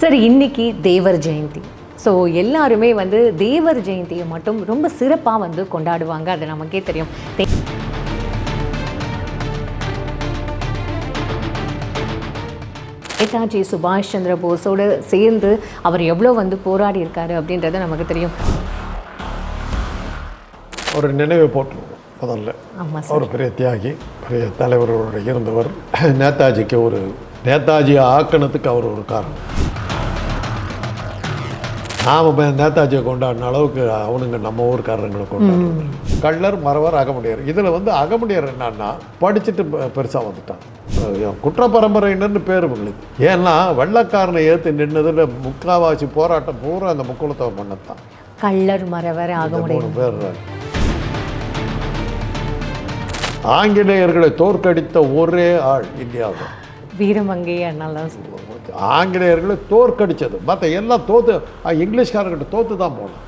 Sir இன்னைக்கு Thevar Jayanthi. So எல்லாருமே வந்து தேவர் ஜெயந்தியை மட்டும் ரொம்ப சிறப்பாக வந்து கொண்டாடுவாங்க. அது நமக்கே தெரியும். நேதாஜி சுபாஷ் சந்திர போஸோடு சேர்ந்து அவர் எவ்வளோ வந்து போராடி இருக்காரு அப்படின்றது நமக்கு தெரியும். ஒரு நினைவை போட்டுருவோம் முதல்ல. அவர் பெரிய தியாகி பெரிய தலைவரோட இருந்தவர். நேதாஜிக்கு ஒரு நேதாஜியை ஆக்கணத்துக்கு அவர் ஒரு காரணம். நாம் நேதாஜியை கொண்டாடின அளவுக்கு அவனுங்க நம்ம ஊர்க்காரங்களை கொண்டாடுறது கள்ளர் மறவர் அகமுடையர். இதில் வந்து அகமுடையர் என்னன்னா படிச்சுட்டு பெருசாக வந்துட்டான். குற்ற பரம்பரையினர்னு பேர் உங்களுக்கு ஏன்னா வெள்ளக்காரனை ஏற்று நின்னதில் முக்காவாசி போராட்டம் பூரா அந்த முக்குளத்தை பண்ணத்தான். கள்ளர் மறவர் மூணு பேர். ஆங்கிலேயர்களை தோற்கடித்த ஒரே ஆள் இந்தியாவில். வீரமங்கை அண்ணாலாம் ஆங்கிலேயர்களை தோற்கடிச்சது. மற்ற எல்லாம் தோத்து இங்கிலீஷ்காரர்கிட்ட தோத்து தான் போனோம்.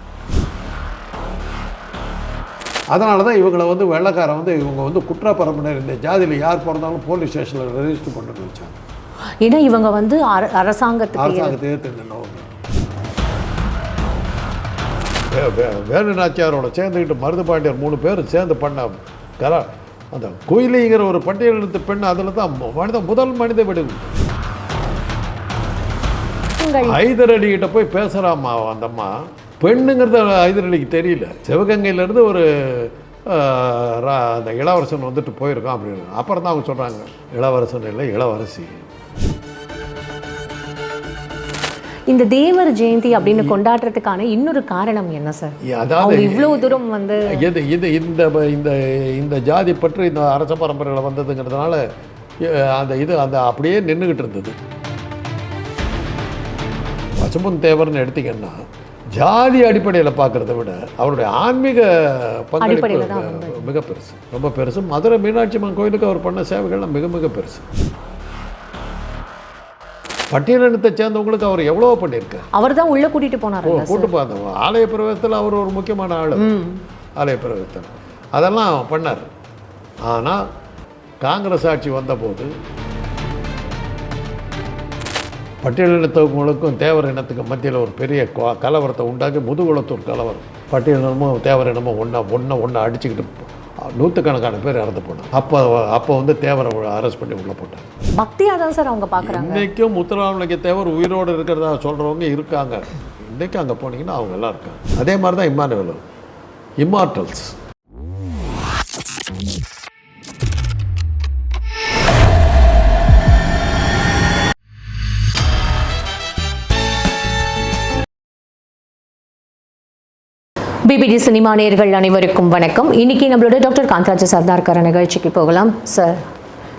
அதனால தான் இவங்களை வந்து வெள்ளைக்காரன் வந்து இவங்க வந்து குற்ற பரம்பினர் இந்த ஜாதியில் யார் பிறந்தாலும் போலீஸ் ஸ்டேஷனில் ரெஜிஸ்டர் பண்ணிட்டு வச்சாங்க. ஏன்னா இவங்க வந்து அர- அரசாங்கத்துக்கு அரசாங்கத்தை ஏற்று நின்றவங்க வே- வே- வேலு நாச்சியாரோட சேர்ந்துக்கிட்டு மருது பாண்டியர் மூணு பேர் சேர்ந்து பண்ண கலா அந்த குயிலிங்கிற ஒரு பட்டியலெடுத்த பெண் அதில் தான் மனித முதல் மனித வெடிவு உங்கள் ஹைதர் அலி கிட்ட போய் பேசுகிறாம்மா அந்த அம்மா. பெண்ணுங்கிறது ஹைதர் அலிக்கு தெரியல. சிவகங்கையிலேருந்து ஒரு அந்த இளவரசன் வந்துட்டு போயிருக்கான் அப்படின்னு. அப்புறம் தான் அவங்க சொல்கிறாங்க இளவரசன் இல்லை இளவரசி. இந்த தேவர் ஜெயந்தி அப்படின்னு கொண்டாடுறதுக்கான இன்னொரு காரணம் என்ன சார் அதாவது இவ்வளவு தூரம் வந்து இது இது இந்த இந்த இந்த ஜாதி பற்றி இந்த அரச பரம்பரையில் வந்ததுங்கிறதுனால அந்த இது அந்த அப்படியே நின்றுக்கிட்டு இருந்தது. பசும்பொன் தேவர்னு எடுத்தீங்கன்னா ஜாதி அடிப்படையில் பார்க்குறத விட அவருடைய ஆன்மீக பங்களிப்பு மிக பெருசு. ரொம்ப பெருசு. மதுரை மீனாட்சி அம்மன் கோயிலுக்கு அவர் பண்ண சேவைகள்லாம் மிக மிக பெருசு. பட்டியலினத்தை சேர்ந்தவங்களுக்கு அவர் எவ்வளோ பண்ணியிருக்கார் அவர் தான் உள்ள கூட்டிட்டு போனாரு கூட்டு பார்த்தோம் ஆலய பிரவேசத்தில் அவர் ஒரு முக்கியமான ஆள். ஆலய பிரவேசத்தில். அதெல்லாம் பண்ணார். ஆனால் காங்கிரஸ் ஆட்சி வந்தபோது பட்டியலினத்தவங்களுக்கும் தேவர் இனத்துக்கு மத்தியில் ஒரு பெரிய கலவரத்தை உண்டாக்கி முதுகுளத்தூர் கலவரம். பட்டியலினமும் தேவர் இனமும் ஒன்றா ஒன்றா ஒன்றா அடிச்சுக்கிட்டு நூற்றுக்கணக்கான பேர் இறந்து போனாங்க. அப்போ அப்போ வந்து தேவரை அரெஸ்ட் பண்ணி உள்ளே போட்டாங்க. பக்தியா தான் சார் அவங்க பாக்குறாங்க. இன்னைக்கும் முத்துராமலிங்க தேவர் உயிரோடு இருக்கிறதா சொல்கிறவங்க இருக்காங்க. இன்னைக்கு அங்கே போனீங்கன்னா அவங்க எல்லாம் இருக்காங்க. அதே மாதிரி தான் இம்மானுவேல் இம்மார்டல்ஸ் பிபிடி சினிமா நேர்கள் அனைவருக்கும் வணக்கம். இன்னைக்கு நம்மளோட டாக்டர் காந்தராஜ சர்தார்கர நிகழ்ச்சிக்கு போகலாம். சார்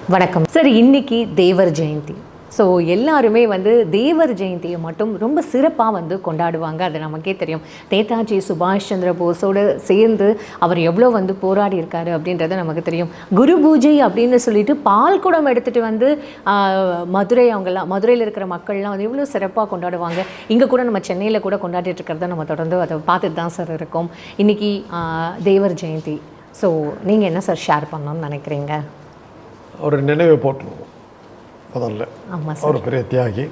வணக்கம். சார் இன்னைக்கு தேவர் ஜெயந்தி. ஸோ எல்லாருமே வந்து தேவர் ஜெயந்தியை மட்டும் ரொம்ப சிறப்பாக வந்து கொண்டாடுவாங்க. அது நமக்கே தெரியும். நேதாஜி சுபாஷ் சந்திர போஸோடு சேர்ந்து அவர் எவ்வளோ வந்து போராடி இருக்காரு அப்படின்றது நமக்கு தெரியும். குரு பூஜை அப்படின்னு சொல்லிட்டு பால் குடம் எடுத்துகிட்டு வந்து மதுரை அவங்கெல்லாம் மதுரையில் இருக்கிற மக்கள்லாம் வந்து எவ்வளோ சிறப்பாக கொண்டாடுவாங்க. இங்கே கூட நம்ம சென்னையில் கூட கொண்டாடிட்டு இருக்கிறத நம்ம தொடர்ந்து அதை பார்த்துட்டு தான் சார் இருக்கோம். இன்னைக்கு தேவர் ஜெயந்தி. ஸோ நீங்கள் என்ன சார் ஷேர் பண்ணணும்னு நினைக்கிறீங்க? ஒரு நினைவை போட்டுருவோம். முதல்ல. அவர் பெரிய தியாகி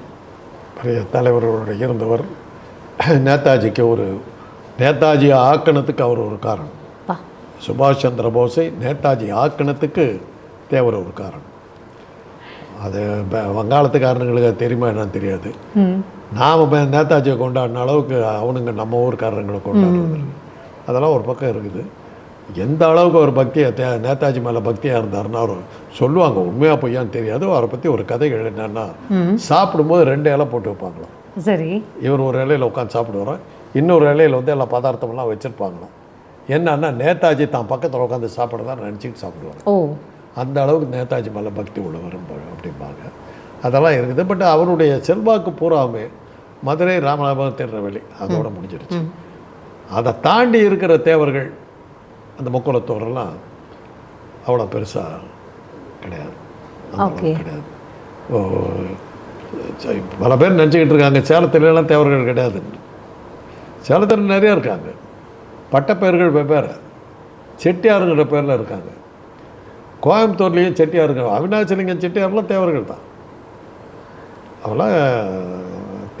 பெரிய தலைவரோட இருந்தவர். நேதாஜிக்கு ஒரு நேதாஜியை ஆக்கணத்துக்கு அவர் ஒரு காரணம். சுபாஷ் சந்திர போஸை நேதாஜி ஆக்கணத்துக்கு தேவர் ஒரு காரணம். அது ப- வங்காளத்துக்காரனுங்களுக்கு தெரியுமா என்னன்னு தெரியாது. நாம் நேதாஜியை கொண்டாடின அளவுக்கு அவனுங்க நம்ம ஊர்க்காரங்களை கொண்டாடுறது. அதெல்லாம் ஒரு பக்கம் இருக்குது. எந்த அளவுக்கு ஒரு பக்தியை தே நேதாஜி மேலே பக்தியாக இருந்தாருன்னா அவர் சொல்லுவாங்க உண்மையாக பொய்யான்னு தெரியாது. அவரை பற்றி ஒரு கதைகள் என்னன்னா சாப்பிடும்போது ரெண்டு இலை போட்டு வைப்பாங்களாம். சரி. இவர் ஒரு இலையில் உட்காந்து சாப்பிடுவாராம் இன்னொரு இலையில் வந்து எல்லா பதார்த்தமெல்லாம் வச்சுருப்பாங்களாம். என்னன்னா நேதாஜி தான் பக்கத்தில் உட்காந்து சாப்பிட்றதா நினச்சிக்கிட்டு சாப்பிடுவாங்க ஓ. அந்த அளவுக்கு நேதாஜி மேலே பக்தி உள்ளவர் அப்படிம்பாங்க. அதெல்லாம் இருக்குது. பட் அவருடைய செல்வாக்கு பூராமே மதுரை ராமநாதபுரம் திருநெல்வேலி அதோட முடிஞ்சிருச்சு. அதை தாண்டி இருக்கிற தேவர்கள் அந்த முக்குளத்தோரெல்லாம் அவ்வளோ பெருசாக கிடையாது. கிடையாது. ஓ சரி, பல பேர் நினச்சிக்கிட்டு இருக்காங்க சேலத்துலலாம் தேவர்கள் கிடையாது. சேலத்தில் நிறையா இருக்காங்க. பட்டப்பெயர்கள் வெவ்வேறு. செட்டியாருங்கிற பேரில் இருக்காங்க. கோயம்புத்தூர்லேயும் செட்டியாருங்க அவினாசிலிங்கம் செட்டியார்லாம் தேவர்கள் தான். அவெல்லாம்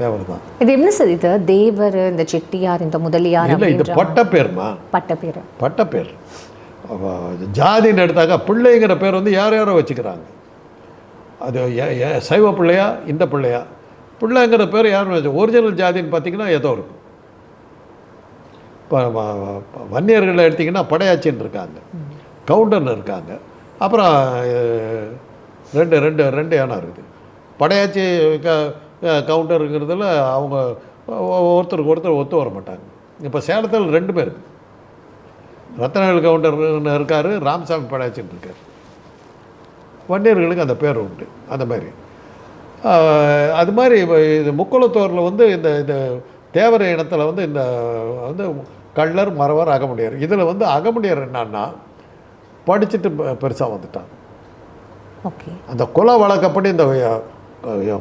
தேவர் தான் இது என்ன சார் இது? தேவர் இந்த செட்டியார் இந்த முதலியார் இல்லை இது பட்டப்பேர்மா பட்ட பேர். பட்டப்பேர் ஜாதின்னு எடுத்தாக்கா பிள்ளைங்கிற பேர் வந்து யார் யாரோ வச்சுக்கிறாங்க. அது சைவ பிள்ளையா இந்த பிள்ளையா? பிள்ளைங்கிற பேர் யாரும் வச்சு ஒரிஜினல் ஜாதின்னு பார்த்தீங்கன்னா ஏதோ இருக்கும். இப்போ வன்னியர்களை எடுத்திங்கன்னா படையாச்சின்னு இருக்காங்க. கவுண்டர்னு இருக்காங்க. அப்புறம் ரெண்டு ரெண்டு ரெண்டு இனம் இருக்குது. படையாச்சி க க- கவுண்டருங்கிறதுல அவங்க ஒருத்தருக்கு ஒருத்தர் ஒத்து வர மாட்டாங்க. இப்போ சேலத்தில் ரெண்டு பேர். ரத்னவேல் கவுண்டர்னு இருக்கார் ராமசாமி படையாச்சின்னு இருக்கார். வன்னியர்களுக்கு அந்த பேர் உண்டு அந்த மாதிரி. அது மாதிரி இது முக்குளத்தோரில் வந்து இந்த இந்த தேவர இனத்தில் வந்து இந்த வந்து கள்ளர் மறவர் அகமுடையர். இதில் வந்து அகமுடையர் என்னன்னா படிச்சுட்டு பெருசாக வந்துட்டான் ஓகே. அந்த குல வழக்கப்படி இந்த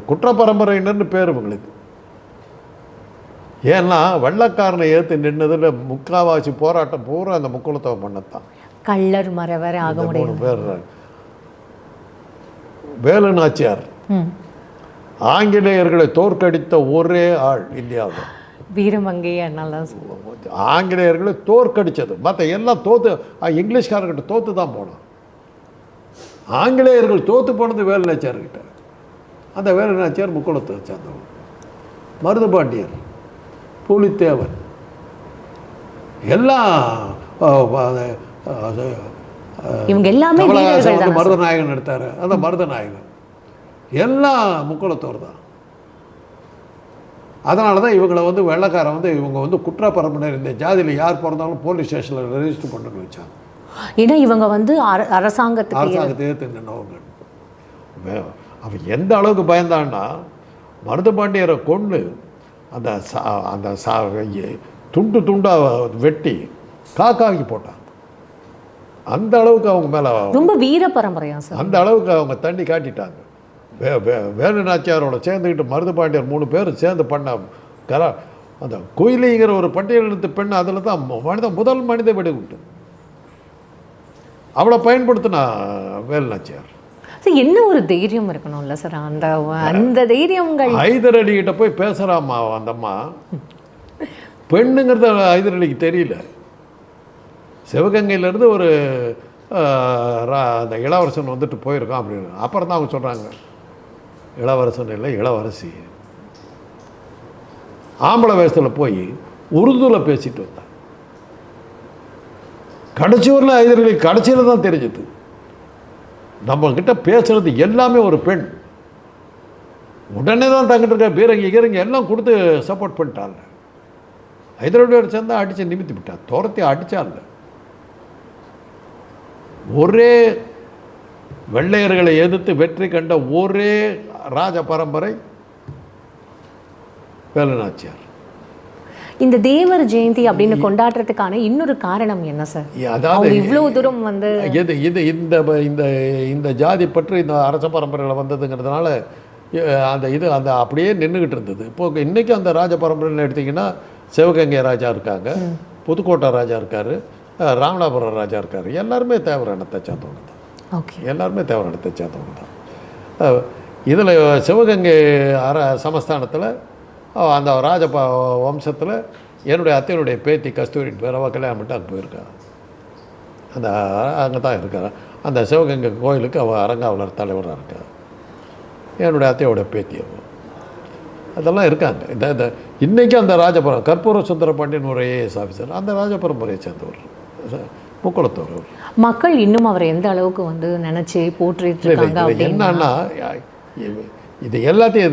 குற்ற பரம்பரையினர்னு பேர் இவங்களுக்கு. ஏன்னா வெள்ளக்காரனை ஏற்று நின்னதில் முக்காவாசி போராட்டம் பூரா அந்த முக்குளத்தோர் மன்னத்தான். கள்ளர் மறவர் ஆகமுடைய மூணு பேர் வேலு நாச்சியார். ஆங்கிலேயர்களை தோற்கடித்த ஒரே ஆள் இந்தியாவில். வீரமங்கை அண்ணாலாம் ஆங்கிலேயர்களை தோற்கடிச்சது. மற்ற எல்லாம் தோத்து இங்கிலீஷ்காரர்கிட்ட தோத்து தான் போனான். ஆங்கிலேயர்கள் தோத்து போனது வேலு நாச்சியார்கிட்ட. அந்த வேலு நாச்சியார் முக்குளத்தை சேர்ந்தவன் மருதுபாண்டியர் புலித்தேவன் எல்லாம் இவங்க எல்லாமே கமலஹாசன் வந்து மருதநாயகன் எடுத்தார். அந்த மருதநாயகன். எல்லாம் முக்குளத்தோர் தான். அதனால தான் இவங்களை வந்து வெள்ளைக்காரன் வந்து இவங்க வந்து குற்ற பரம்பரையினர் இந்த ஜாதியில் யார் பிறந்தாலும் போலீஸ் ஸ்டேஷனில் ரெஜிஸ்டர் பண்ணணும்னு வச்சாங்க. ஏன்னா இவங்க வந்து அர- அரசாங்கத்துக்கு அரசாங்கத்தை வே- அவன் எந்த அளவுக்கு பயந்தான்னா மருதுபாண்டியரை கொண்டு அந்த சா அந்த சா துண்டு துண்டாக வெட்டி காக்காக்கி போட்டான். அந்த அளவுக்கு அவங்க மேலே ரொம்ப வீர பரம்பரையா சார். அந்த அளவுக்கு அவங்க தண்ணி காட்டிட்டாங்க. வே வே வேலு நாச்சியாரோட சேர்ந்துக்கிட்டு மருதுபாண்டியர் மூணு பேர் சேர்ந்து பண்ண கலா அந்த குயிலிங்கிற ஒரு பட்டியலினத்து பெண் அதில் தான் மனித முதல் மனித வெடிகுண்டு. அவளை பயன்படுத்தினா வேலு நாச்சியார் சார் என்ன ஒரு தைரியம் இருக்கணும்ல சார்? அந்த அந்த தைரியங்கள். ஹைதர் அடிக்கிட்ட போய் பேசுகிறாம்மா அந்த அம்மா. பெண்ணுங்கிறது ஹைதர் அடிக்கு தெரியல. சிவகங்கையிலேருந்து ஒரு ரா- அந்த இளவரசன் வந்துட்டு போயிருக்கான் அப்படின்னு. அப்புறம் தான் அவங்க சொல்கிறாங்க இளவரசன் இல்லை இளவரசி. ஆம்பளை வேஷத்தில் போய் உருதுவில் பேசிட்டு வந்தான். கடைசி வரல ஹைதர் கடைசியில் தான் தெரிஞ்சது. நம்மக்கிட்ட பேசுகிறது எல்லாமே ஒரு பெண். உடனே தான் தங்கிட்டு இருக்க பீரங்கி கீரங்கி எல்லாம் கொடுத்து சப்போர்ட் பண்ணிட்டாங்க. ஹைதராபாத் சேர்ந்தா அடித்து நிமித்தி விட்டா துரத்தி அடித்தாங்க ஒரே வெள்ளையர்களை எதிர்த்து வெற்றி கண்ட ஒரே ராஜ பரம்பரை வேலுநாச்சியார் இந்த தேவர் ஜெயந்தி அப்படின்னு கொண்டாடுறதுக்கான இன்னொரு காரணம் என்ன சார் அதாவது இவ்வளவு தூரம் வந்து இது இது இந்த இந்த இந்த ஜாதி பற்றி இந்த அரச பரம்பரையில் வந்ததுங்கிறதுனால அந்த இது அந்த அப்படியே நின்றுக்கிட்டு இருந்தது. இப்போ இன்றைக்கி அந்த ராஜ பரம்பரைன்னு எடுத்திங்கன்னா சிவகங்கை ராஜா இருக்காங்க புதுக்கோட்டை ராஜா இருக்கார் ராமநாதபுரம் ராஜா இருக்கார். எல்லாருமே தேவர இனத்தை சேர்ந்தவங்க தான். ஓகே. எல்லாருமே தேவர இனத்தை சேர்ந்தவங்க தான். இதில் சிவகங்கை அர சமஸ்தானத்தில் அந்த ராஜ வம்சத்தில் என்னுடைய அத்தையனுடைய பேத்தி கஸ்தூரி பேர் அவள் கல்யாணம் பண்ணிட்டு அங்கே போயிருக்கா. அந்த அங்கே தான் இருக்கா. அந்த சிவகங்கை கோயிலுக்கு அவள் அரங்காவலர் தலைவராக இருக்கா. என்னுடைய அத்தையோட பேத்தி அவள் அதெல்லாம் இருக்காங்க. இந்த இந்த இன்றைக்கி அந்த ராஜபுரம் கற்பூர சுந்தர பாண்டியன் ஒரு ஏஎஸ் ஆஃபீஸர் அந்த ராஜபரம்பரையை சேர்ந்தவர். முக்குளத்தவர். மக்கள் இன்னும் அவரை எந்த அளவுக்கு வந்து நினைச்சு அப்படின்னா என்னன்னா இது- எல்லாத்தையும்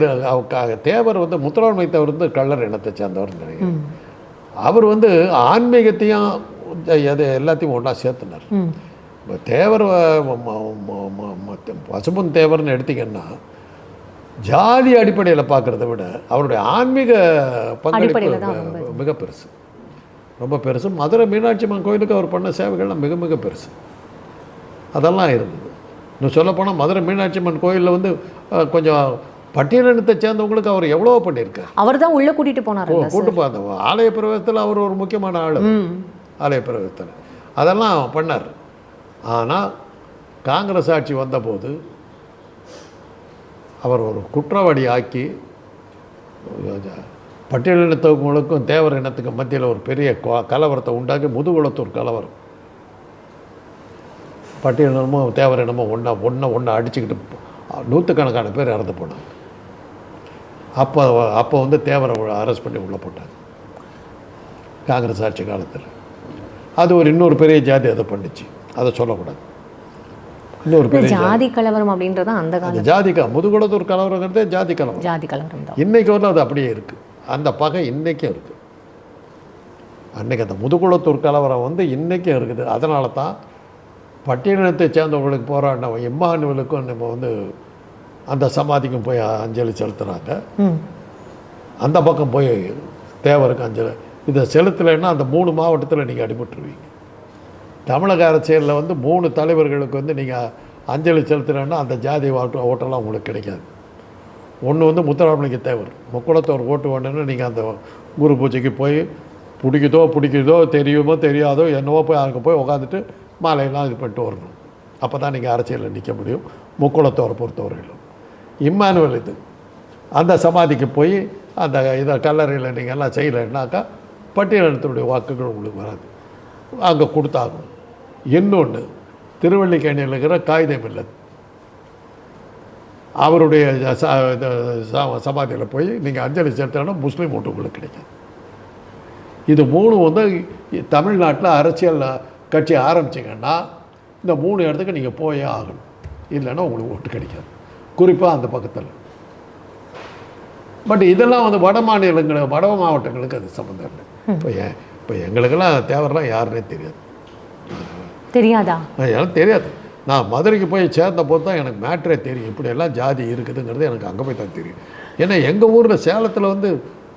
இது தேவர் வந்து முத்துராமலிங்க தேவர் வந்து கள்ளர் இனத்தை சேர்ந்தவர் நினைக்கிறேன் அவர் வந்து ஆன்மீகத்தையும் அது எல்லாத்தையும் ஒன்றா சேர்த்துனார். இப்போ தேவர் பசும்பொன் தேவர்னு எடுத்தீங்கன்னா ஜாதி அடிப்படையில் பார்க்குறத விட அவருடைய ஆன்மீக பங்களிப்பு மிக பெருசு. ரொம்ப பெருசு. மதுரை மீனாட்சி அம்மன் கோயிலுக்கு அவர் பண்ண சேவைகள்லாம் மிக மிக பெருசு. அதெல்லாம் இருந்தது. இன்னும் சொல்லப்போனால் மதுரை மீனாட்சி அம்மன் கோயிலில் வந்து கொஞ்சம் பட்டியலினத்தை சேர்ந்தவங்களுக்கு அவர் எவ்வளோ பண்ணியிருக்கார். அவர் தான் உள்ள கூட்டிட்டு போனாருல்ல கூட்டு பார்த்தோம் ஆலய பிரவேசத்தில் அவர் ஒரு முக்கியமான ஆள். ஆலய பிரவேசத்தில். அதெல்லாம் பண்ணார். ஆனால் காங்கிரஸ் ஆட்சி வந்தபோது அவர் ஒரு குற்றவாளி ஆக்கி பட்டியல் இனத்தவங்களுக்கும் தேவர் இனத்துக்கும் மத்தியில் ஒரு பெரிய கலவரத்தை உண்டாக்கி முதுகுளத்தூர் கலவரம். பட்டியல் இனமும் தேவர் இனமும் ஒன்றா ஒன்றா ஒன்றா அடிச்சுக்கிட்டு நூற்றுக்கணக்கான பேர் இறந்து போனாங்க. அப்போ அப்போ வந்து தேவரை அரெஸ்ட் பண்ணி உள்ளே போட்டாங்க. காங்கிரஸ் ஆட்சி காலத்தில். அது ஒரு இன்னொரு பெரிய ஜாதி அதை பண்ணிச்சு. அதை சொல்லக்கூடாது. இன்னொரு பெரிய ஜாதி. கலவரம் அப்படின்றது அந்த கால அந்த ஜாதி முதுகுளத்தூர் கலவரங்கிறதே ஜாதி கலவரம். ஜாதி கலவரம் தான். இன்னைக்கு வரல அது அப்படியே இருக்குது அந்த பகை இன்றைக்கும் இருக்குது அன்னைக்கு அந்த முதுகுளத்தூர் கலவரம் வந்து இன்றைக்கும் இருக்குது. அதனால தான் பட்டியலினத்தை சேர்ந்தவங்களுக்கு போராடின இம்மானுவலுக்கும் நம்ம வந்து அந்த சமாதிக்கும் போய் அஞ்சலி செலுத்துகிறாங்க அந்த பக்கம் போய் தேவருக்கு அஞ்சலி. இதை செலுத்தலைன்னா அந்த மூணு மாவட்டத்தில் நீங்கள் அடிபட்டுருவீங்க. தமிழக அரசியலில் வந்து மூணு தலைவர்களுக்கு வந்து நீங்கள் அஞ்சலி செலுத்தலைன்னா அந்த ஜாதி ஓட்டு ஓட்டெல்லாம் உங்களுக்கு கிடைக்காது. ஒன்று வந்து முத்துராமலிங்க தேவர். முக்குளத்தோர் ஓட்டு வேணும்னு நீங்கள் அந்த குரு பூஜைக்கு போய் பிடிக்குதோ பிடிக்குதோ தெரியுமோ தெரியாதோ என்னவோ போய் அங்கே போய் உட்காந்துட்டு மாலையெல்லாம் இது பண்ணிட்டு வரணும். அப்போ தான் நீங்கள் அரசியலில் நிற்க முடியும். முக்குளத்தோரை பொறுத்தவரையிலும். இம்மானுவல் இது. அந்த சமாதிக்கு போய் அந்த இதை கல்லறையில் நீங்கள் எல்லாம் செய்யலைன்னாக்கா பட்டியலினத்தினுடைய வாக்குகள் உங்களுக்கு வராது. அங்கே கொடுத்தாகும் இன்னொன்று திருவள்ளிக்கேணியில் இருக்கிற காகிதம் இல்லை அவருடைய இது ச- சமாதியில் போய் நீங்கள் அஞ்சலி செலுத்தினா முஸ்லீம் ஓட்டு உங்களுக்கு கிடைக்கும் இது மூணு வந்து தமிழ்நாட்டில் அரசியல் கட்சி ஆரம்பிச்சிங்கன்னா இந்த மூணு இடத்துக்கு நீங்கள் போயே ஆகணும். இல்லைன்னா உங்களுக்கு ஓட்டு கிடைக்காது. குறிப்பாக அந்த பக்கத்தில். பட் இதெல்லாம் வந்து வட மாநிலங்கள் வட மாவட்டங்களுக்கு அது சம்மந்தம் இல்லை. இப்போ எ இப்போ எங்களுக்கெல்லாம் தேவரெல்லாம் யாருன்னே தெரியாது. தெரியாதா? எனக்கு தெரியாது. நான் மதுரைக்கு போய் சேர்ந்த போது தான் எனக்கு மேட்ரே தெரியும். இப்படியெல்லாம் ஜாதி இருக்குதுங்கிறது எனக்கு அங்கே போய் தான் தெரியும். ஏன்னா எங்கள் ஊரில் சேலத்தில் வந்து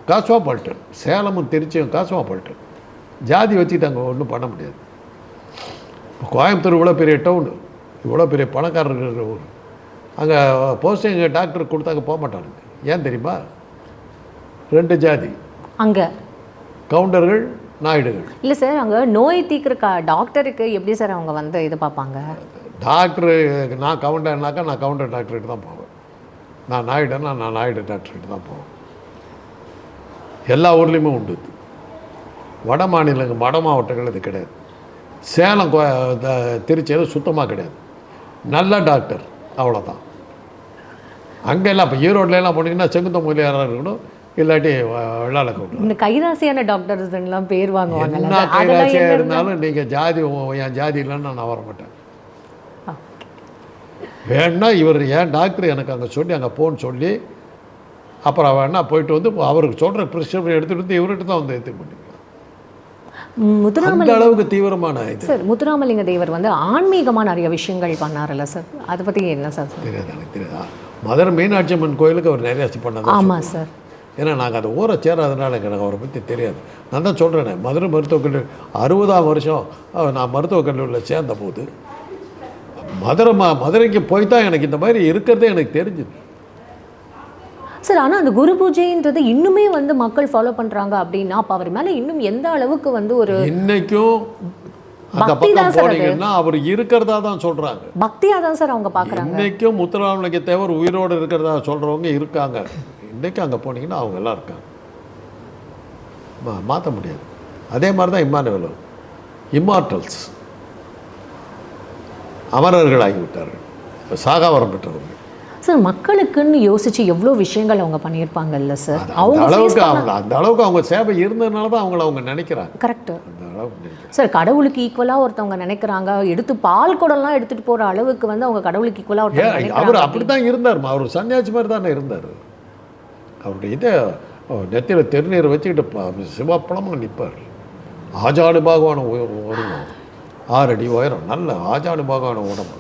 காசுவாப்பால்டன் சேலமும் திருச்சியும் காசுவாப்பால்டன் ஜாதி வச்சுக்கிட்டு அங்கே ஒன்றும் பண்ண முடியாது. கோயம்புத்தூர் இவ்வளோ பெரிய டவுனு இவ்வளோ பெரிய இருக்கிற ஊர். அங்கே போஸ்டிங் டாக்டர் கொடுத்தாங்க போக மாட்டானுங்க. ஏன் தெரியுமா? ரெண்டு ஜாதி. அங்க? கவுண்டர்கள் நாயுடுகள். இல்ல சார் அங்க நோய் தீர்க்கிற க டாக்டருக்கு எப்படி சார் அவங்க வந்து இது பார்ப்பாங்க? டாக்டரு நான் கவுண்டர்னாக்கா நான் கவுண்டர் டாக்டர்கிட்ட தான் போவேன். நான் நாயுடுன்னா நான் நாயுடு டாக்டர்கிட்ட தான் போவேன். எல்லா ஊர்லேயுமே உண்டு. வட மாநிலங்க வட மாவட்டங்கள் இது கிடையாது. சேலம் திருச்சியில் சுத்தமாக கிடையாது. நல்ல டாக்டர் அவ்வளோதான் அங்கெல்லாம் இப்போ ஈரோட்ல எல்லாம் போனீங்கன்னா செங்குந்த முதலியாராக இருக்கணும் இல்லாட்டி வெள்ளாள கவுண்டர் இந்த கைராசியான டாக்டர்ஸ் எல்லாம் பேர் வாங்குவாங்கல்ல என்ன கைராசியாக இருந்தாலும் நீங்கள் ஜாதி என் ஜாதி இல்லைன்னா நான் வர மாட்டேன். வேணா இவர் ஏன் டாக்டர் எனக்கு அங்கே சொல்லி அங்கே போன்னு சொல்லி அப்புறம் வேணா போயிட்டு வந்து அவருக்கு சொல்கிற ப்ரிஸ்கிரிப்ஷன் எடுத்துகிட்டு வந்து இவர்கிட்ட தான் வந்து எடுத்து பண்ணிக்கலாம் முத்துராமலிங்க அளவுக்கு தீவிரமான இது. சார் முத்துராமலிங்க தேவர் வந்து ஆன்மீகமா நிறைய விஷயங்கள் பண்ணாருல்ல சார்? அதை பத்தி என்ன சார்? தெரியாது எனக்கு தெரியாதா. மதுரை மீனாட்சி அம்மன் கோயிலுக்கு அவர் நிறைய பண்ணதான் ஆமா சார். ஏன்னா நாங்கள் அந்த ஊரை சேராதனால எனக்கு அவரை பற்றி தெரியாது. நான் தான் சொல்கிறேனே மதுரை மருத்துவக் கல்லூரி அறுபதாம் வருஷம் நான் மருத்துவக் கல்லூரியில் சேர்ந்த போது மதுரை ம மதுரைக்கு போய் தான் எனக்கு இந்த மாதிரி இருக்கிறதே எனக்கு தெரிஞ்சுது. சார் ஆனா அந்த குரு பூஜைன்றது இன்னுமே வந்து மக்கள் ஃபாலோ பண்றாங்க அப்படின்னா அப்ப அவர் மேல இன்னும் எந்த அளவுக்கு வந்து ஒரு இன்னைக்கும் அந்த பக்கம். போனீங்கன்னா அவர் இருக்கிறதா தான் சொல்கிறாங்க பக்தியா தான் சார் அவங்க பாக்குறாங்க. இன்னைக்கும் முத்துராமலிங்க தேவர் உயிரோடு இருக்கிறதா சொல்கிறவங்க இருக்காங்க. இன்னைக்கும் அங்கே போனீங்கன்னா அவங்க எல்லாம் இருக்காங்க. மாற்ற முடியாது. அதே மாதிரி தான் இம்மானுவேலும். இம்மார்டல்ஸ் அமரர்கள் ஆகிவிட்டார்கள் சாகாவரம் பெற்றவர்கள். சார் மக்களுக்குன்னு யோசிச்சு எவ்வளோ விஷயங்கள் அவங்க பண்ணியிருப்பாங்கல்ல சார் அவங்க அளவுக்கு அவங்க அந்த அளவுக்கு அவங்க சேவை இருந்ததுனால தான் அவங்கள அவங்க நினைக்கிறாங்க. கரெக்ட் சார் கடவுளுக்கு ஈக்குவலாக ஒருத்தவங்க நினைக்கிறாங்க. எடுத்து பால் குடம்லாம் எடுத்துட்டு போற அளவுக்கு வந்து அவங்க கடவுளுக்கு ஈக்குவலாக ஒருத்தவங்க அவர் நினைக்கிறாங்க அப்படி தான் இருந்தார். அவர் சன்னியாசி மாதிரி தானே இருந்தார். அவருடைய இதை நெத்தியில் திருநீர் வச்சுக்கிட்டு சிவப்பழமாக நிற்பார் ஆஜாடு பாகவான உய- உருவம் ஆறடி உயரம். நல்ல ஆஜாடு பாகவான உடம்பு.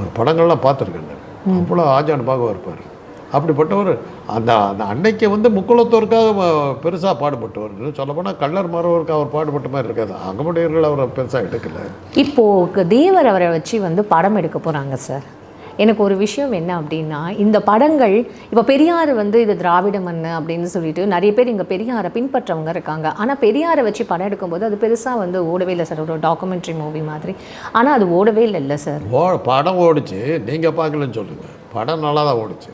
அவர் படங்கள்லாம் பார்த்துருக்கேன் அவ்வளோ ஆஜாடு பாகவா இருப்பார். அப்படிப்பட்டவர் அந்த அந்த அன்னைக்கு வந்து முக்குளத்தோருக்காக பெருசாக பாடுபட்டவர். சொல்லப்போனால் கள்ளர் மறவருக்கு அவர் பாடுபட்ட மாதிரி இருக்காது. அகமுடையர்கள் அவரை பெருசாக எடுக்கல. இப்போ க- தேவர் அவரை வச்சு வந்து படம் எடுக்க போறாங்க சார். எனக்கு ஒரு விஷயம் என்ன அப்படின்னா இந்த படங்கள் இப்போ பெரியார் வந்து இது திராவிட மண்ணு அப்படின்னு சொல்லிட்டு நிறைய பேர் இங்கே பெரியாரை பின்பற்றவங்க இருக்காங்க. ஆனால் பெரியாரை வச்சு படம் எடுக்கும்போது அது பெருசாக வந்து ஓடவே இல்லை சார் ஒரு டாக்குமெண்ட்ரி மூவி மாதிரி. ஆனால் அது ஓடவே இல்லை சார். ஓ படம் ஓடிச்சு. நீங்கள் பார்க்கலன்னு சொல்லுங்கள் படம் நல்லா தான் ஓடிச்சு.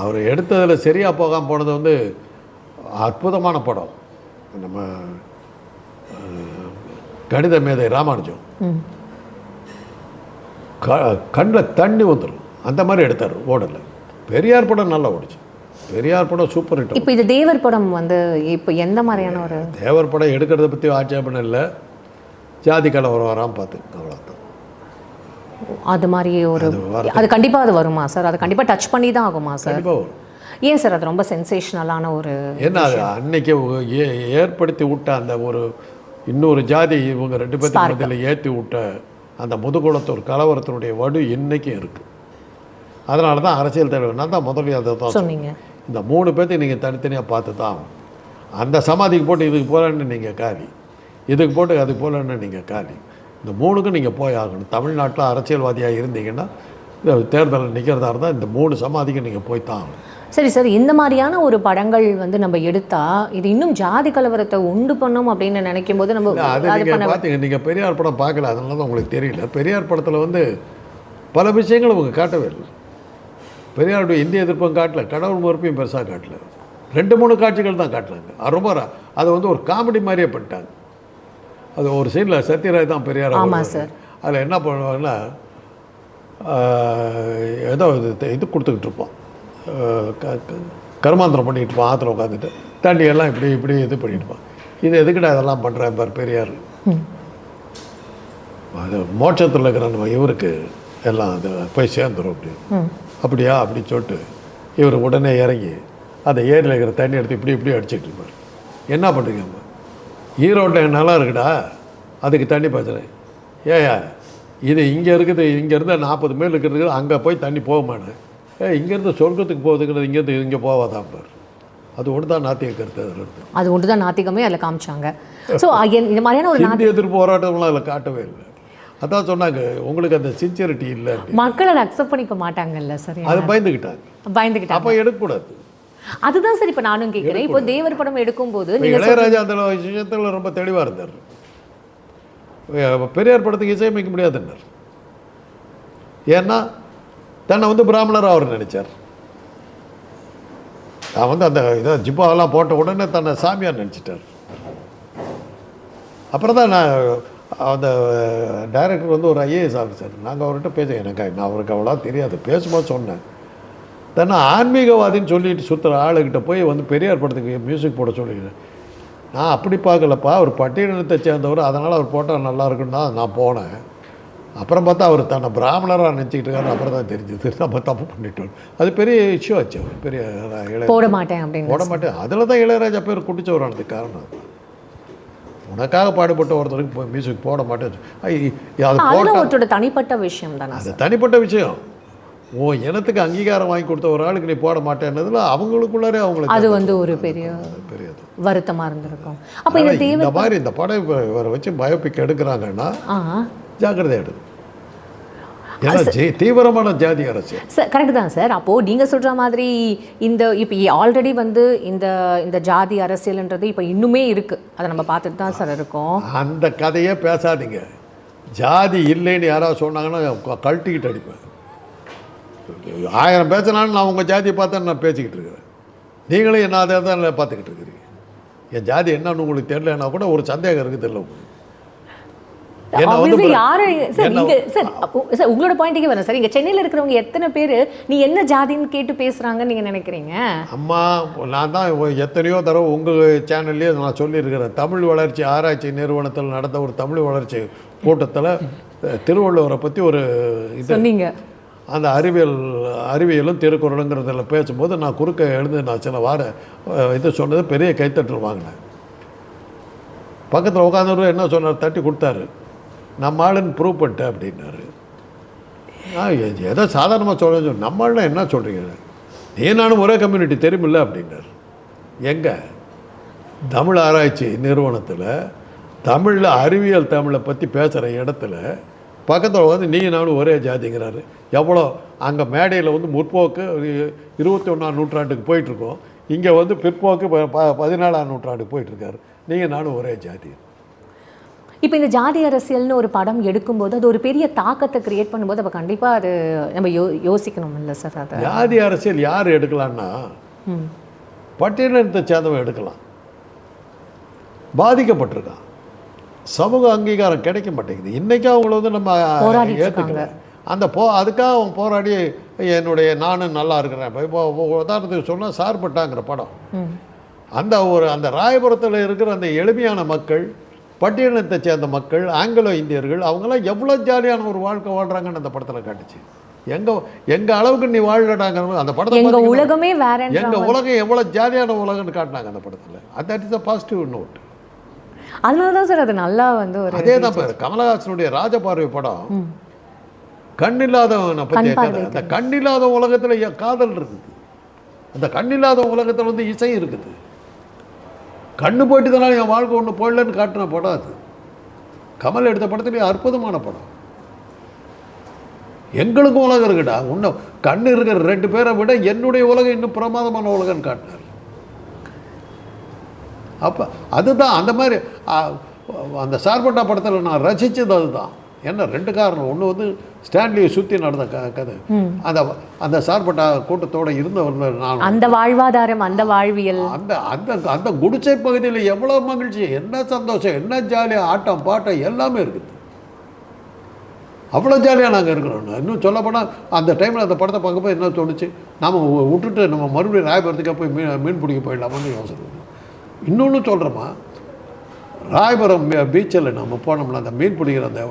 அவர் எடுத்ததில் சரியாக போகாமல் போனது வந்து அற்புதமான படம். நம்ம கணித மேதை ராமானுஜம். க கண்ணில் தண்ணி வந்துடும் அந்த மாதிரி எடுத்தார் ஓடலை. பெரியார் படம் நல்லா ஓடிச்சு. பெரியார் படம் சூப்பர் ஹிட் இப்போ இது தேவர் படம் வந்து இப்போ எந்த மாதிரியான ஒரு தேவர் படம் எடுக்கிறத பற்றி ஆட்சேபணம் இல்லை. ஜாதி கலவரம் வராமல் பார்த்து அவ்வளோதான் அது மாதிரி ஒரு அது கண்டிப்பாக அது வருமா சார்? அது கண்டிப்பாக டச் பண்ணி தான் ஆகுமா சார்? கண்டிப்பாக வரும். ஏன் சார் அது ரொம்ப சென்சேஷனலான ஒரு என்ன அது அன்னைக்கு ஏ- ஏற்படுத்தி விட்ட அந்த ஒரு இன்னொரு ஜாதி இவங்க ரெண்டு மத்தியில் ஏற்றி விட்ட அந்த முதுகுளத்தூர் கலவரத்தினுடைய வடு இன்னைக்கும் இருக்குது அதனால தான் அரசியல் தலைவர் நான் தான் முதல்ல அதை தான் சொன்னீங்க. இந்த மூணு பேர்த்தையும் நீங்கள் தனித்தனியாக பார்த்து தான் ஆகணும். அந்த சமாதிக்கு போட்டு இதுக்கு போகலன்னு நீங்கள் காலி. இதுக்கு போட்டு அதுக்கு போகலன்னு நீங்கள் காலி. இந்த மூணுக்கும் நீங்கள் போய் ஆகணும். தமிழ்நாட்டில் அரசியல்வாதியாக இருந்தீங்கன்னா தேர்தலில் நிற்கிறதா இருந்தால் இந்த மூணு சமாதிக்கு நீங்கள் போய் தான் ஆகணும். சரி சார். இந்த மாதிரியான ஒரு படங்கள் வந்து நம்ம எடுத்தா இது இன்னும் ஜாதி கலவரத்தை உண்டு பண்ணும் அப்படின்னு நினைக்கும் போது நம்ம பார்த்தீங்க நீங்கள் பெரியார் படம் பார்க்கல அதனால தான் உங்களுக்கு தெரியல. பெரியார் படத்தில் வந்து பல விஷயங்கள் அவங்க காட்டவே இல்லை. பெரியாருடைய இந்திய எதிர்ப்பும் காட்டல கடவுள் மறுப்பையும் பெருசாக காட்டல. ரெண்டு மூணு காட்சிகள் தான் காட்டலாங்க அது ரொம்ப அதை வந்து ஒரு காமெடி மாதிரியே பண்ணிட்டாங்க. அது ஒரு சீனில் சத்யராஜ் தான் பெரியார். அதில் என்ன பண்ணுவாங்கன்னா ஏதோ இது இது கொடுத்துக்கிட்டு இருப்போம் கர்மாந்திரம் பண்ணிட்டு இருப்பான் ஆற்றுல உட்காந்துட்டு தண்ணி எல்லாம் இப்படி இப்படி இது பண்ணிட்டு இருப்பான் இது எதுக்குடா இதெல்லாம் பண்ணுறேன் பார் பெரியார்? அது மோட்சத்தில் இருக்கிற நம்ம இவருக்கு எல்லாம் அது போய் சேர்ந்துடும் அப்படி. அப்படியா அப்படி சொல்லிட்டு இவர் உடனே இறங்கி அந்த ஏரியில் இருக்கிற தண்ணி எடுத்து இப்படி இப்படி அடிச்சுட்டு இருப்பார். என்ன பண்ணுறீங்க அம்மா? ஈரோட்டில் நல்லா இருக்குடா? அதுக்கு தண்ணி பாய்ச்சுறேன். ஏயா இது இங்கே இருக்குது இங்கேருந்து நாற்பது மைல் இருக்கிறதுக்கு அங்கே போய் தண்ணி போக மாட்டேன் இங்கேருந்து சொர்க்கத்துக்கு போகுதுங்கிறது இங்கேருந்து இங்கே போவாதான் பார். அது ஒன்று தான் நாத்திய கருத்து அதில் இருந்து. அது ஒன்று தான் நாத்திகமே அதில் காமிச்சாங்க. ஸோ இந்த மாதிரியான ஒரு ஹிந்தி எதிர்ப்பு போராட்டம்லாம் அதில் காட்டவே இல்லை. அதான் சொன்னாங்க உங்களுக்கு அந்த சின்சியரிட்டி இல்லை. மக்கள் அதை அக்செப்ட் பண்ணிக்க மாட்டாங்கல்ல சரி அது பயந்துக்கிட்டாங்க பயந்துக்கிட்டாங்க அப்போ எடுக்கக்கூடாது. அதுதான் சார் இப்போ நானும் கேட்குறேன். இப்போ தேவர் படம் எடுக்கும்போது இளையராஜா அந்த விஷயத்தில் ரொம்ப தெளிவாக இருந்தார். பெரியார் படத்துக்கு இசையமைக்க முடியாதுன்னார். ஏன்னா தன்னை வந்து பிராமணராக அவர் நினச்சார். நான் வந்து அந்த இதை ஜிப்பாவெல்லாம் போட்ட உடனே தன்னை சாமியார் நினச்சிட்டார். அப்புறம் தான் நான் அந்த டைரக்டர் வந்து ஒரு ஐஏஎஸ் ஆஃபீஸர். நாங்கள் அவர்கிட்ட பேச எனக்கு நான் அவருக்கு அவ்வளோ தெரியாது. பேசும்போது சொன்னேன். தன்னை ஆன்மீகவாதின்னு சொல்லிட்டு சுற்றுற ஆளுகிட்ட போய் வந்து பெரியார் படத்துக்கு மியூசிக் போட சொல்லிக்கிறேன். நான் அப்படி பார்க்கலப்பா. அவர் பட்டியலினத்தை சேர்ந்தவர். அதனால் அவர் போட்டால் நல்லா இருக்குன்னு தான் நான் போனேன். அப்புறம் பார்த்தா அவர் தன்னை பிராமணராக நினச்சிக்கிட்டு இருக்காரு அப்புறம் தான் தெரிஞ்சது. நம்ம தப்பு பண்ணிட்டோம். அது பெரிய இஷ்யூ ஆச்சு அவர். பெரிய இளைய போட மாட்டேன் அப்படின்னு போட மாட்டேன். அதில் தான் இளையராஜா பேர் குட்டிச்சவரானதுக்கு காரணம். உனக்காக பாடுபட்ட ஒருத்தருக்கு போய் மியூசிக் போட மாட்டேன் அது தனிப்பட்ட விஷயம் தானே அது தனிப்பட்ட விஷயம். உன் இனத்துக்கு அங்கீகாரம் வாங்கி கொடுத்த ஒரு ஆளுக்கு நீ போட மாட்டேன்னதுல அவங்களுக்குள்ளாரே அவங்களுக்கு அது வந்து ஒரு பெரிய பெரியது. வருத்தமா இருந்திருக்கும். அப்போ இந்த மாதிரி இந்த படம் இப்ப இவரை வச்சு பயோபிக் எடுக்கிறாங்கன்னா ஆ ஜாக்கிரதை எடு ஏன்னா தீவிரமான ஜாதி அரசியல் சார் கரெக்ட் தான் சார் அப்போது நீங்கள் சொல்கிற மாதிரி இந்த இப்போ ஆல்ரெடி வந்து இந்த இந்த ஜாதி அரசியல்ன்றது இப்போ இன்னுமே இருக்குது அதை நம்ம பார்த்துட்டு தான் சார் இருக்கோம். அந்த கதையே பேசாதீங்க. ஜாதி இல்லைன்னு யாராவது சொன்னாங்கன்னா கழட்டிக்கிட்டு அடிப்பேன் ஆயிரம் பேசினாலும் நான் உங்கள் ஜாதியை பார்த்தா நான் பேசிக்கிட்டு இருக்கிறேன். நீங்களும் என்ன அதை தான் பார்த்துக்கிட்டு இருக்கிறீங்க. என் ஜாதி என்னன்னு உங்களுக்கு தெரியலன்னா கூட ஒரு சந்தேகம் இருக்குது தெரியல உங்களுக்கு. உங்களோட பாயிண்ட்டுக்கே வரேன். சார் இங்க சென்னையில் இருக்கிறவங்க எத்தனை பேர் நீ என்ன ஜாதின்னு கேட்டு பேசுறாங்கன்னு நீங்க நினைக்கிறீங்க? அம்மா நான் தான் எத்தனையோ தடவை உங்கள் சேனல்லையே நான் சொல்லியிருக்கிறேன். தமிழ் வளர்ச்சி ஆராய்ச்சி நிறுவனத்தில் நடந்த ஒரு தமிழ் வளர்ச்சி கூட்டத்தில் திருவள்ளுவரை பற்றி ஒரு இது சொன்னீங்க. அந்த அறிவியல் அறிவியலும் திருக்குறளுங்கிறதுல பேசும்போது நான் குறுக்க எழுந்து நான் சில வார இது சொன்னது பெரிய கைத்தட்டல் வாங்கினேன். பக்கத்தில் உட்காந்தவர் என்ன சொன்னார்? தட்டி கொடுத்தாரு. நம்ம ஆளுன்னு ப்ரூவ் பண்ணிட்டேன் அப்படின்னாரு. நான் எதை சாதாரணமாக சொல்ல நம்ம ஆளுனா என்ன சொல்கிறீங்க நீ நானும் ஒரே கம்யூனிட்டி தெரியுமில்ல அப்படின்னாரு. எங்கே? தமிழ் ஆராய்ச்சி நிறுவனத்தில் தமிழில் அறிவியல் தமிழை பற்றி பேசுகிற இடத்துல பக்கத்தில் வந்து நீ நானும் ஒரே ஜாதிங்கிறாரு. எவ்வளோ? அங்கே மேடையில் வந்து முற்போக்கு இருபத்தி ஒன்றாம் நூற்றாண்டுக்கு போயிட்டுருக்கோம் இங்கே வந்து பிற்போக்கு ப- ப- பதினாலாம் நூற்றாண்டுக்கு போயிட்டுருக்காரு நீங்கள் நானும் ஒரே ஜாதி. இப்போ இந்த ஜாதி அரசியல்னு ஒரு படம் எடுக்கும்போது அது ஒரு பெரிய தாக்கத்தை கிரியேட் பண்ணும்போது அப்போ கண்டிப்பாக அது நம்ம யோ யோசிக்கணும் இல்லை சார் அதை? ஜாதி அரசியல் யார் எடுக்கலான்னா பட்டியலினத்தை சேர்ந்தவன் எடுக்கலாம். பாதிக்கப்பட்டிருக்கான் சமூக அங்கீகாரம் கிடைக்க மாட்டேங்குது. இன்றைக்கி அவங்கள வந்து நம்ம ஏற்றுக்கல அந்த போ அதுக்காக அவன் போராடி என்னுடைய நானும் நல்லா இருக்கிறேன். இப்போ உதாரணத்துக்கு சொன்னால் சார்பட்டாங்கிற படம். அந்த ஒரு அந்த ராயபுரத்தில் இருக்கிற அந்த எளிமையான மக்கள் பட்டியலினத்தை சேர்ந்த மக்கள் ஆங்கிலோ இந்தியர்கள் அவங்கெல்லாம் எவ்வளோ ஜாலியான ஒரு வாழ்க்கை வாழ்கிறாங்கன்னு அந்த படத்தில் காட்டுச்சு. எங்க எங்க அளவுக்கு நீ வாழடாங்கிற அந்த படத்தை எங்க உலகமே வேறன்ற எங்க உலகம் எவ்வளோ ஜாலியான உலகம்னு காட்டினாங்க அந்த படத்தில். That is the positive note அதனால தான் சார் அது நல்லா வந்து ஒரு அதே தான் பாரு கமலஹாசனுடைய ராஜபார்வை படம். கண்ணில்லாதவனை பற்றி கண் பார்வை அந்த கண்ணில்லாத உலகத்துல காதல் இருக்குது. அந்த கண்ணில்லாத உலகத்துல வந்து இசை இருக்குது. கண்ணு போயிட்டு தானே என் வாழ்க்கை ஒன்று போயிடலன்னு காட்டின படம் அது. கமல் எடுத்த படத்துலேயே அற்புதமான படம். எங்களுக்கும் உலகம் இருக்குடா. இன்னும் கண் இருக்கிற ரெண்டு பேரை விட என்னுடைய உலகம் இன்னும் பிரமாதமான உலகம்னு காட்டினார். அப்போ அதுதான் அந்த மாதிரி அந்த சார்பட்டா படத்தில் நான் ரசித்தது அதுதான். என்ன ரெண்டு காரணம்? ஒன்று வந்து ஸ்டான்லியை சுற்றி நடந்த க கதை. அந்த அந்த சார்பட்டா கூட்டத்தோடு இருந்தவர்கள் நான் அந்த வாழ்வாதாரம் அந்த வாழ்வியல். அந்த அந்த அந்த குடிசை பகுதியில் எவ்வளோ மகிழ்ச்சி என்ன சந்தோஷம் என்ன ஜாலியாக ஆட்டம் பாட்டம் எல்லாமே இருக்குது. அவ்வளோ ஜாலியாக நாங்கள் இருக்கிறோம். இன்னும் சொல்லப்போனால் அந்த டைமில் அந்த படத்தை பார்க்கும்போது என்ன தோணுச்சு? நம்ம விட்டுட்டு நம்ம மறுபடியும் ராயபுரத்துக்கு போய் மீன் மீன் பிடிக்க போயிடலாமான்னு யோசனை. இன்னொன்று சொல்கிறோமா ராயபுரம் பீச்சில் நம்ம போனோம்னா அந்த மீன் பிடிக்கிற அந்த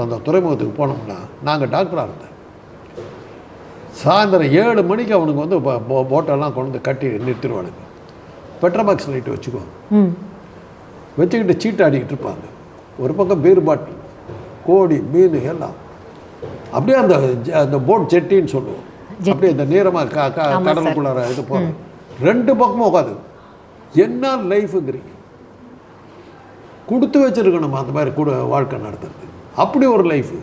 அந்த துறைமுகத்துக்கு போனோம்னா நாங்கள் டாக்டராக இருந்தேன் சாயந்தரம் ஏழு மணிக்கு அவனுக்கு வந்து போ- போட்டெல்லாம் கொண்டு வந்து கட்டி நிறுத்திடுவானுங்க. பெட்ரோபாக்ஸ் லைட்டு வச்சுக்கோ. ம். வச்சுக்கிட்டு சீட்டு ஆடிக்கிட்டு இருப்பாங்க. ஒரு பக்கம் பீர் பாட்டில் கோடி மீன் எல்லாம். அப்படியே அந்த அந்த போட் ஜெட்டின்னு சொல்லுவோம். அப்படியே இந்த நீரமாக கடலுக்குள்ளார இது போகிறோம் ரெண்டு பக்கமும் உட்காது என்ன லைஃபுங்கிறீங்க கொடுத்து வச்சுருக்கணும்? அந்த மாதிரி கூட வாழ்க்கை நடத்துறது. அப்படி ஒரு லைஃபு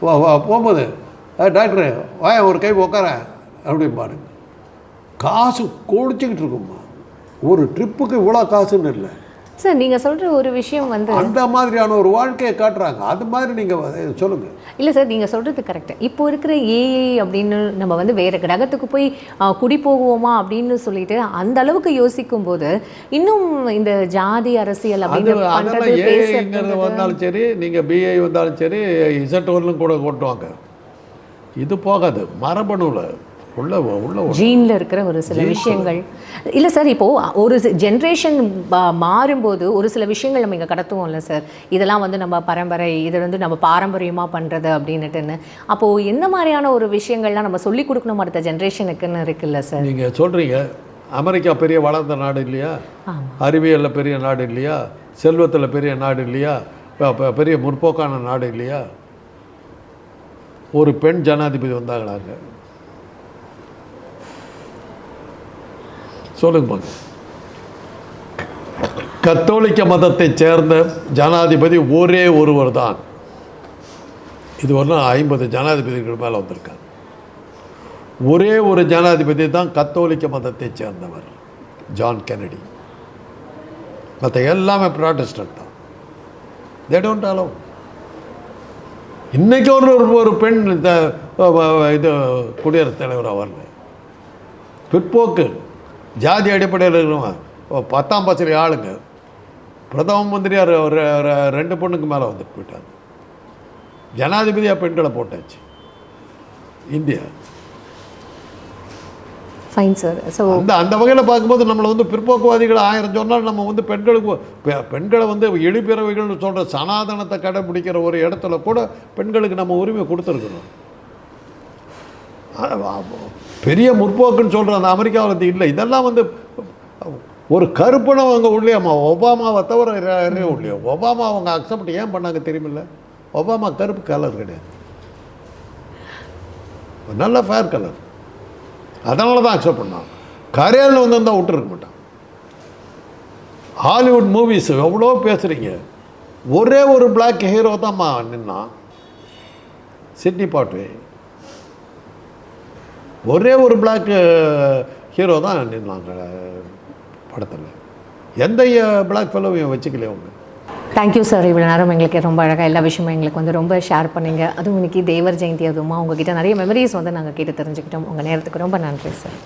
போகும்போது டாக்டரு வாய ஒரு கை உட்கார அப்படிம்பாரு காசு கொடிச்சிக்கிட்டு இருக்கும்மா. ஒரு ட்ரிப்புக்கு இவ்வளோ காசுன்னு இல்லை. சார் நீங்க சொல்ற ஒரு விஷயம் வந்து அந்த மாதிரியான ஒரு வாழ்க்கையை காட்டுறாங்க. அது மாதிரி நீங்கள் சொல்லுங்கள் இல்லை சார் நீங்கள் சொல்கிறது கரெக்ட் இப்போ இருக்கிற ஏஐ அப்படின்னு நம்ம வந்து வேறு கிரகத்துக்கு போய் குடி போகுவோமா அப்படின்னு சொல்லிட்டு அந்த அளவுக்கு யோசிக்கும் போது இன்னும் இந்த ஜாதி அரசியல் அப்படின்னு வந்தாலும் சரி நீங்கள் பிஐ வந்தாலும் சரி இசட்டோர்லும் கூட கொட்டுவாங்க. இது போகாது. மரபணுவில் உள்ள உள்ள ஜீனில் இருக்கிற ஒரு சில விஷயங்கள். இல்லை சார் இப்போது ஒரு ஜென்ரேஷன் மாறும்போது ஒரு சில விஷயங்கள் நம்ம இங்கே கடத்துவோம்ல சார் இதெல்லாம் வந்து நம்ம பரம்பரை இது வந்து நம்ம பாரம்பரியமாக பண்ணுறது அப்படின்னுட்டுன்னு. அப்போது எந்த மாதிரியான ஒரு விஷயங்கள்லாம் நம்ம சொல்லி கொடுக்கணும் அடுத்த ஜென்ரேஷனுக்குன்னு இருக்குல்ல சார் நீங்கள் சொல்கிறீங்க அமெரிக்கா பெரிய வளர்ந்த நாடு இல்லையா? அறிவியலில் பெரிய நாடு இல்லையா? செல்வத்தில் பெரிய நாடு இல்லையா? பெரிய முற்போக்கான நாடு இல்லையா? ஒரு பெண் ஜனாதிபதி வந்தாங்களாங்க. சொல்லுங்க பார்க்கலாம் கத்தோலிக்க மதத்தைச் சேர்ந்த ஜனாதிபதி ஒரே ஒருவர் தான். இது வரலாம் ஐம்பது ஜனாதிபதிகள் மேலே வந்திருக்காங்க. ஒரே ஒரு ஜனாதிபதி தான் கத்தோலிக்க மதத்தை சேர்ந்தவர் ஜான் கெனடி மற்ற எல்லாமே ப்ராட்டஸ்டன்ட் தான். தே டோன்ட் அலோ இன்னைக்கு ஒரு ஒரு- பெண் இந்த இது குடியரசுத் தலைவர் அவர் பிற்போக்கு. ஜாதி அடிப்படையில் இருக்கிறவங்க பத்தாம் பசங்க ஆளுங்க. பிரதம மந்திரியார் ஒரு ரெண்டு பொண்ணுக்கு மேலே வந்துட்டு போயிட்டாங்க. ஜனாதிபதியாக பெண்களை போட்டாச்சு. இந்தியா. ஃபைன் சார் ஸோ அந்த அந்த வகையில் பார்க்கும்போது நம்மளை வந்து பிற்போக்குவாதிகள் ஆயிரம் சொன்னால் நம்ம வந்து பெண்களுக்கு பெண்களை வந்து எளிப்பிறவைகள்னு சொல்கிற சனாதனத்தை கடைபிடிக்கிற ஒரு இடத்துல கூட பெண்களுக்கு நம்ம உரிமை கொடுத்துருக்குறோம். பெரிய முற்போக்குன்னு சொல்கிற அந்த அமெரிக்காவில் இல்லை இதெல்லாம் வந்து ஒரு கருப்பணம் அவங்க உள்ளேம்மா ஒபாமாவை தவிர உள்ளே ஒபாமா அவங்க அக்செப்ட் ஏன் பண்ணாங்க தெரியுமில்ல? ஒபாமா கருப்பு கலர் கிடையாது. நல்ல ஃபேர் கலர் அதனால தான் அக்செப்ட் பண்ணான் கரையாலில் வந்து இருந்தால் விட்டுருக்க மாட்டான். ஹாலிவுட் மூவிஸ் எவ்வளோ பேசுகிறீங்க ஒரே ஒரு பிளாக் ஹீரோ தான்மா நின்னான். சிட்னி பாட்வே ஒரே ஒரு பிளாக் ஹீரோ தான் நின்னாங்க படத்தில். எந்த பிளாக் ஃபெல்லோவையும் வச்சுக்கலையே அவங்க. தேங்க்யூ சார் இவ்வளோ நேரம் எங்களுக்கு ரொம்ப அழகாக எல்லா விஷயமும் எங்களுக்கு வந்து ரொம்ப ஷேர் பண்ணீங்க. அதுவும் இன்றைக்கி தேவர் ஜெயந்தி அதுவுமா உங்ககிட்ட நிறைய மெமரிஸ் வந்து நாங்கள் கேட்டு தெரிஞ்சுக்கிட்டோம். உங்கள் நேரத்துக்கு ரொம்ப நன்றி சார்